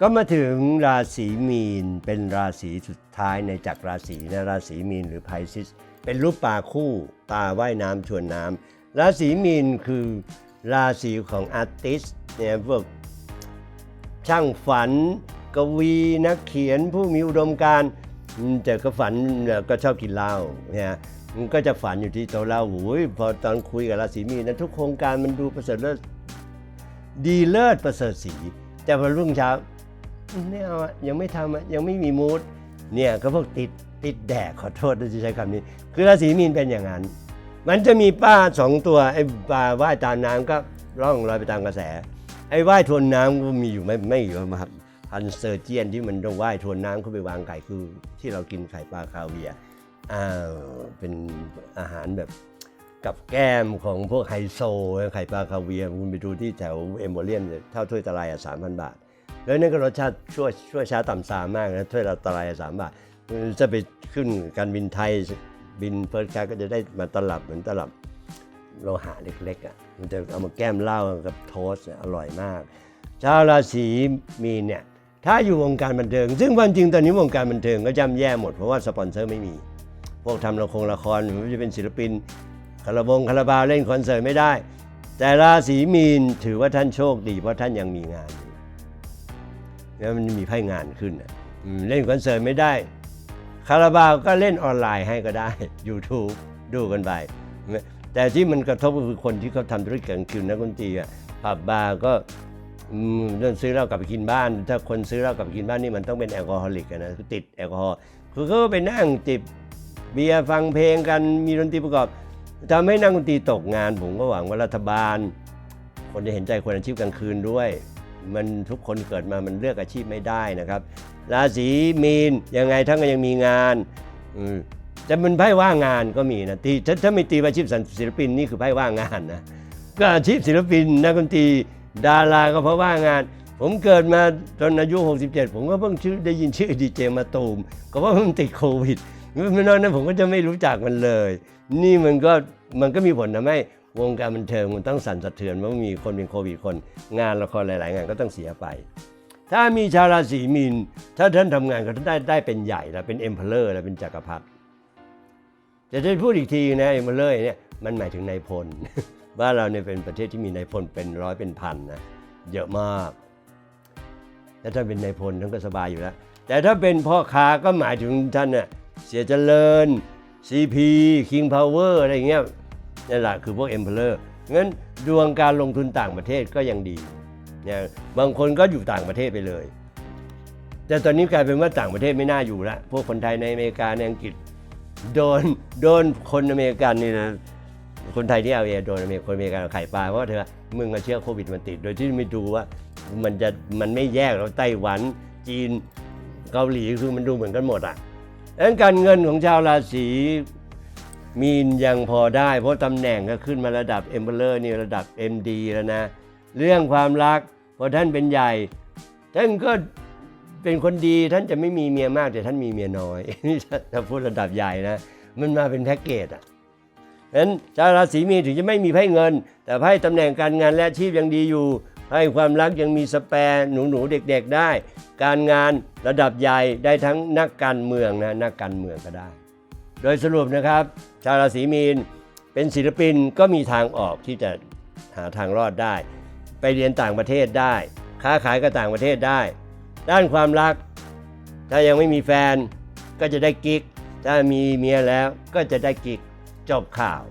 ก็มาถึงราศีมีนเป็นราศีสุดท้ายในจักรราศีนะราศีมีนหรือไพซิส เป็นรูปปลาคู่ตาว่ายน้ำชวนน้ำราศีมีนคือราศีของอาร์ติสเนี่ยพวกช่างฝัน กวีนักเขียนผู้มีอุดมการณ์แต่ก็ฝันก็ชอบกินเหล้าเนี่ยมันก็จะฝันอยู่ที่โต๊ะเหล้าโอ้ยพอตอนคุยกับราศีมีนนะทุกโครงการมันดูประเสริฐเลิศดีเลิศประเสริฐสีแต่พอรุ่งเช้า ไม่เอาอะยังไม่ทำอะยังไม่มีมูดเนี่ยก็พวกติดติดแดกขอโทษที่ใช้คำนี้ คือราศีมีนเป็นอย่างนั้น มันจะมีป้าสองตัวไอ้ปลาว่ายตามน้ำก็ร่องลอยไปตามกระแส ไอ้ว่ายทวนน้ำก็มีอยู่ไม่ไม่เยอะมากพันเซอร์เจียนที่มันต้องว่ายทวนน้ำเข้าไปวางไข่คือ ที่เรากินไข่ปลาคาเวียอ่าเป็นอาหารแบบกับแก้มของพวกไฮโซไข่ปลาคาเวียคุณไปดูที่แถวเอมโบเลียนเท่าถ้วยตะไลอะสามพันบาท แล้วนั่นก็รสชาติชั่วชั่วช้าต่ำซามมากนะถ้วยละตะไลสามบาทจะไปขึ้นการบินไทยบินเฟิร์สคลาสก็จะได้มาตลับเหมือนตลับโลหะเล็กๆอะมันจะเอามาแก้มเหล้ากับโทส์อร่อยมาก ชาวราศีมีเนี่ยถ้าอยู่วงการบันเทิง ซึ่งความจริงตอนนี้วงการบันเทิงก็จำแย่หมดเพราะว่าสปอนเซอร์ไม่มี พวกทำละครละครไม่ว่าจะเป็นศิลปินคาราบงคาราบาวเล่นคอนเสิร์ตไม่ได้ แต่ราศีมีนถือว่าท่านโชคดีเพราะท่านยังมีงานอยู่ แล้วมันมีไพ่งานขึ้นเล่นคอนเสิร์ตไม่ได้ คาราบาวก็เล่นออนไลน์ให้ก็ได้ YouTube ดูกันไป แต่ที่มันกระทบก็คือคนที่เขาทำธุรกิจกลางคืนนักดนตรีอะผับบาร์ก็เรื่องซื้อเหล้ากลับไปกินบ้าน ถ้าคนซื้อเหล้ากลับไปกินบ้านนี่มันต้องเป็นแอลกอฮอลิกนะติดแอลกอฮอล์คือเขาก็ไปนั่งจิบเบียร์ฟังเพลงกันมีดนตรีประกอบทำให้นักดนตรีตกงาน ผมก็หวังว่ารัฐบาล คนจะเห็นใจคนอาชีพกลางคืนด้วย มันทุกคนเกิดมามันเลือกอาชีพไม่ได้นะครับ ราศีมีนยังไงท่านก็ยังมีงานจะเป็นไพ่ว่างงานก็มีนะตีถ้าถ้าไม่ตีอาชีพศิลปินนี่คือไพ่ว่างงานนะก็อาชีพศิลปินนักดนตรีดาราก็เพราะว่างงาน ผมเกิดมาตอนอายุ 67 ผมก็เพิ่งชื่อได้ยินชื่อดีเจมาตูมก็เพราะมันติดโควิดไม่นอกนั้นผมก็จะไม่รู้จักมันเลย นี่มันก็มันก็มีผลทำให้ วงการบันเทิงมันต้องสั่นสะเทือนเพราะมีคนเป็นโควิดคน งานละครหลาย ๆ งานก็ต้องเสียไป ถ้ามีชาวราศีมีน ถ้าท่านทำงานก็ได้ได้เป็นใหญ่แล้วเป็นเอ็มเพลเลอร์แล้วเป็นจักรพรรดิจะได้พูดอีกทีนะเอ็มเพลเลอร์เนี่ยมันหมายถึงนายพลบ้านเราเนี่ยเป็นประเทศที่มีนายพลเป็นร้อยเป็นพันนะเยอะมากแล้วถ้าเป็นนายพลท่านก็สบายอยู่แล้วแต่ถ้าเป็นพ่อค้าก็หมายถึงท่านเน่ะเสียเจริญ CP King Power อะไรอย่างเงี้ย นี่แหละคือพวก Emperor งั้นดวงการลงทุนต่างประเทศก็ยังดีเนี่ยบางคนก็อยู่ต่างประเทศไปเลย แต่ตอนนี้กลายเป็นว่าต่างประเทศไม่น่าอยู่แล้วพวกคนไทยในอเมริกาในอังกฤษโดนโดนคนอเมริกันนี่นะคนไทยที่เอาเอโดนอเมริกคนอเมริกันเอาไข่ปลาเพราะเธอมึงเอาเชื้อโควิดมันติด โดยที่ไม่ดูว่ามันจะมันไม่แยกแล้วไต้หวัน จีนเกาหลีคือมันดูเหมือนกันหมดอะดังนั้นการเงินของชาวราศี มีนยังพอได้ เพราะตำแหน่งก็ขึ้นมาระดับเอ็มเบอร์นี่ระดับ MD แล้วนะ เรื่องความรักพอท่านเป็นใหญ่ท่านก็เป็นคนดีท่านจะไม่มีเมียมากแต่ท่านมีเมียน้อยนี่ถ้าพูดระดับใหญ่นะ มันมาเป็นแพ็กเกจอะฉะนั้นชาวราศีมีนถึงจะไม่มีไพ่เงิน แต่ไพ่ตำแหน่งการงานและอาชีพยังดีอยู่ไพ่ความรักยังมีสแปร์หนูหนูๆเด็ก ๆได้ การงานระดับใหญ่ได้ทั้งนักการเมืองนะนักการเมืองก็ได้ โดยสรุปนะครับ ชาวราศีมีนเป็นศิลปินก็มีทางออกที่จะหาทางรอดได้ ไปเรียนต่างประเทศได้ ค้าขายกับต่างประเทศได้ ด้านความรัก ถ้ายังไม่มีแฟนก็จะได้กิ๊ก ถ้ามีเมียแล้วก็จะได้กิ๊กจบข่าว